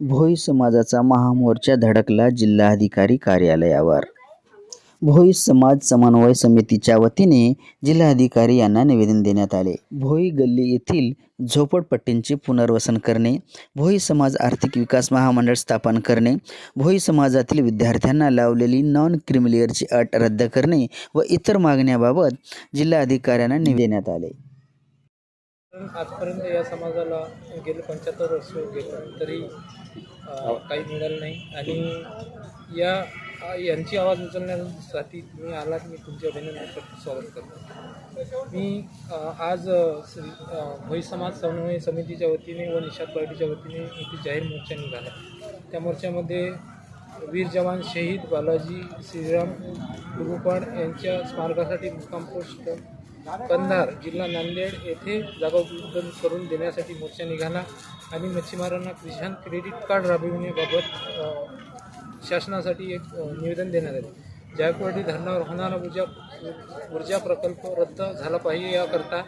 भोई समाजाचा महामोर्चा धडकला जिल्हाधिकारी कार्यालयावर. भोई समाज समन्वय समितीच्या वतीने जिल्हाधिकारी यांना निवेदन देण्यात आले. भोई गल्ली येथील झोपडपट्टींचे पुनर्वसन करणे भोई समाज आर्थिक विकास महामंडळ स्थापन करणे भोई समाजातील विद्यार्थ्यांना लावलेली नॉन क्रिमिलियरची अट रद्द करणे व इतर मागण्याबाबत जिल्हाधिकाऱ्यांना निवेदन आले. पण आजपर्यंत या समाजाला गेले पंच्याहत्तर वर्ष गेलं तरी काही मिळालं नाही. आणि या यांची आवाज उचलण्यासाठी तुम्ही आलात मी तुमचे अभिनंदन करतो स्वागत करतो. मी आज श्री भोई समाज समन्वय समितीच्या वतीने व निषाद पार्टीच्या वतीने इथे जाहीर मोर्चा निघाला. त्या मोर्चामध्ये वीर जवान शहीद बालाजी श्रीराम गुरुपाड यांच्या स्मारकासाठी मुक्काम पोस्ट कंधार जिल्हा नांदेड येथे जागा उपलब्ध करून देण्यासाठी मोर्चा निघाला आणि मच्छीमारांना किसान क्रेडिट कार्ड राबविण्याबाबत शासनासाठी एक निवेदन देण्यात आले. जायकवाडी धरणावर होणारा ऊर्जा ऊर्जा प्रकल्प रद्द झाला पाहिजे याकरता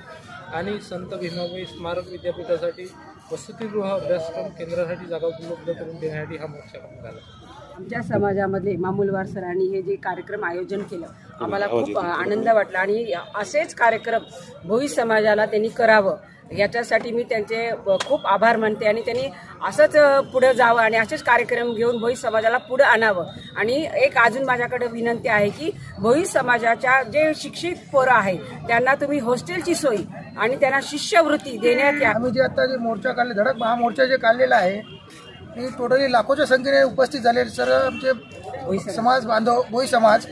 आणि संत भीमाबाई स्मारक विद्यापीठासाठी वसतिगृह अभ्यासक्रम केंद्रासाठी जागा उपलब्ध करून देण्यासाठी हा मोर्चा निघाला. आमच्या समाजामध्ये मामूलवार सरांनी हे जे कार्यक्रम आयोजन केलं आम्हाला खूप आनंद वाटला आणि असेच कार्यक्रम भोई समाजाला त्यांनी करावं याच्यासाठी मी त्यांचे खूप आभार मानते आणि त्यांनी असंच पुढं जावं आणि असेच कार्यक्रम घेऊन भोई समाजाला पुढं आणावं. आणि एक अजून माझ्याकडे विनंती आहे की भोई समाजाच्या जे शिक्षित पोरं आहे त्यांना तुम्ही हॉस्टेलची सोय आणि त्यांना शिष्यवृत्ती देण्यात या. आम्ही जे आता जे मोर्चा काढले धडक महामोर्चा जे काढलेला आहे ते टोटली लाखोच्या संख्येने उपस्थित झाले सर्व आमचे समाज बांधव भोई समाज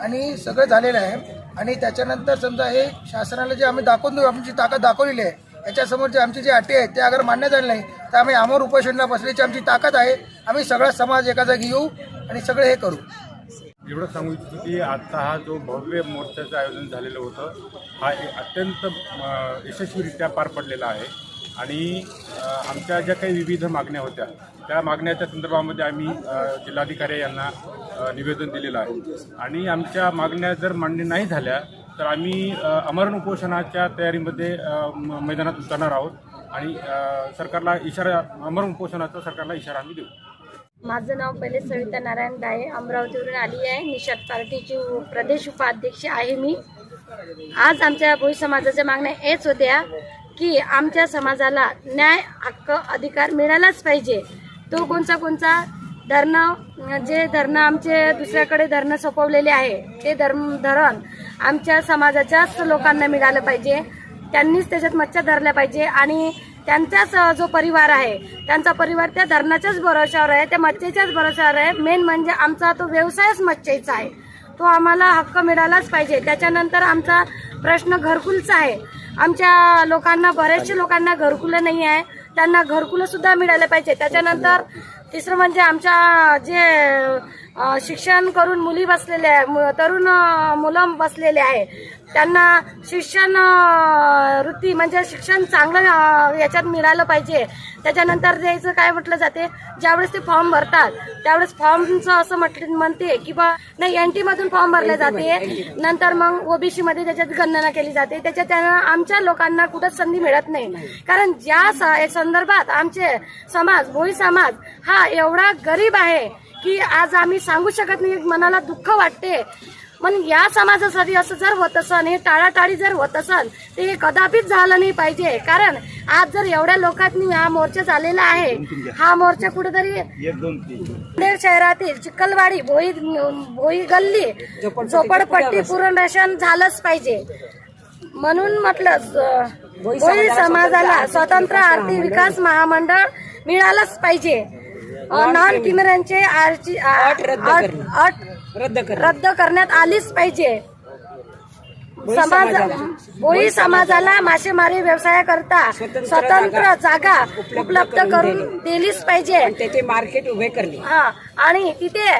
आणि सगळं झालेलं आहे. आणि त्याच्यानंतर समजा हे शासनाला जे आम्ही दाखवून देऊ आमची ताकद दाखवलेली आहे याच्यासमोर जे आमची जी अटी आहेत ते अगर मान्य झाले नाही तर आम्ही आमोर उपोषणला बसल्याची आमची ताकद आहे. आम्ही सगळा समाज एका जागी येऊ आणि सगळं हे करू. एवढं सांगू इच्छितो की आजचा हा जो भव्य मोर्चाचं आयोजन झालेलं होतं हा अत्यंत यशस्वीरित्या पार पडलेला आहे. आणि आमच्या ज्या काही विविध मागण्या होत्या त्या मागण्याच्या संदर्भामध्ये आम्ही जिल्हाधिकारी यांना निवेदन दिलेलं आहे. आणि आमच्या मागण्या जर मान्य नाही झाल्या तर आम्ही अमरण उपोषणाच्या तयारीमध्ये मैदानात उतरणार आहोत. आणि सरकारला इशारा अमरण उपोषणाचा सरकारला इशारा आम्ही देऊ. माझं नाव पहिले सविता नारायण डाये अमरावतीवरून आली आहे. निषाद पार्टीची प्रदेश उपाध्यक्ष आहे मी. आज आमच्या भोई समाजाच्या मागण्या हेच होत्या की आमच्या समाजाला न्याय हक्क अधिकार मिळालाच पाहिजे. तो कोणचा कोणचा धरणं जे धरणं आमचे दुसऱ्याकडे धरणं सोपवलेले आहे ते धर्म धरण आमच्या समाजाच्याच लोकांना मिळालं पाहिजे. त्यांनीच त्याच्यात मच्छा धरल्या पाहिजे आणि त्यांचाच जो परिवार आहे त्यांचा परिवार त्या धरणाच्याच भरोशावर आहे त्या मच्छीच्याच भरोशावर आहे. मेन म्हणजे आमचा तो व्यवसायच मच्छीचा आहे. तो आम्हाला हक्क मिळालाच पाहिजे. त्याच्यानंतर आमचा प्रश्न घरकुलचा आहे. आमच्या लोकांना बऱ्याचशा लोकांना घरकुलं नाही आहे. त्यांना घरकुलं सुद्धा मिळालं पाहिजे. त्याच्यानंतर तिसरं म्हणजे आमच्या जे शिक्षण करून मुली बसलेल्या आहे मु- तरुण मुलं बसलेले आहे त्यांना शिक्षण वृत्ती म्हणजे शिक्षण चांगलं याच्यात मिळालं पाहिजे. त्याच्यानंतर द्यायचं काय म्हटलं जाते? ज्यावेळेस ते फॉर्म भरतात त्यावेळेस फॉर्मचं असं म्हटलं म्हणते की बा नाही एन मधून फॉर्म भरले जाते. नंतर मग ओबीसी मध्ये त्याच्यात गणना केली जाते. त्याच्यात त्यांना आमच्या लोकांना कुठंच संधी मिळत नाही. कारण ज्या संदर्भात आमचे समाज भोई समाज हा एवढा गरीब आहे की आज आम्ही सांगू शकत नाही मनाला दुःख वाटते. पण या समाजासाठी असं जर होत असन हे टाळाटाळी जर होत असन तर हे कदापिच झालं नाही पाहिजे. कारण आज जर एवढ्या लोकांनी हा मोर्चा झालेला आहे हा मोर्चा कुठेतरी नांदेड शहरातील चिखलवाडी भोई भोई गल्ली झोपडपट्टी पुनर्वसन झालंच पाहिजे. म्हणून म्हटलं भोई समाजाला स्वतंत्र आर्थिक विकास महामंडळ मिळालंच पाहिजे. नॉन किमऱ्यांचे आरची अट रद्द कर रद्द करण्यात आलीच पाहिजे. समाज भोई समाजाला मासेमारी व्यवसायाकरता स्वतंत्र जागा उपलब्ध करून दिलीच पाहिजे. त्याचे मार्केट उभे करणे हा. आणि तिथे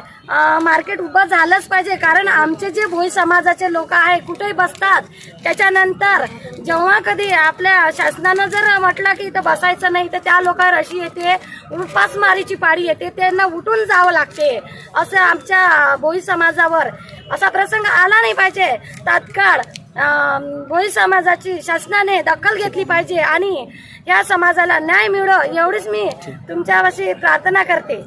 मार्केट उभं झालंच पाहिजे कारण आमचे जे भोई समाजाचे लोक आहे कुठेही बसतात त्याच्यानंतर जेव्हा कधी आपल्या शासनानं जर म्हटलं की इथं बसायचं नाही तर त्या लोकांवर अशी येते उपासमारीची पाळी येते त्यांना उठून जावं लागते असं आमच्या भोई समाजावर असा प्रसंग आला नाही पाहिजे. तात्काळ भोई समाजाची शासनाने दखल घेतली पाहिजे आणि या समाजाला न्याय मिळो एवढीच मी तुमच्यापाशी प्रार्थना करते.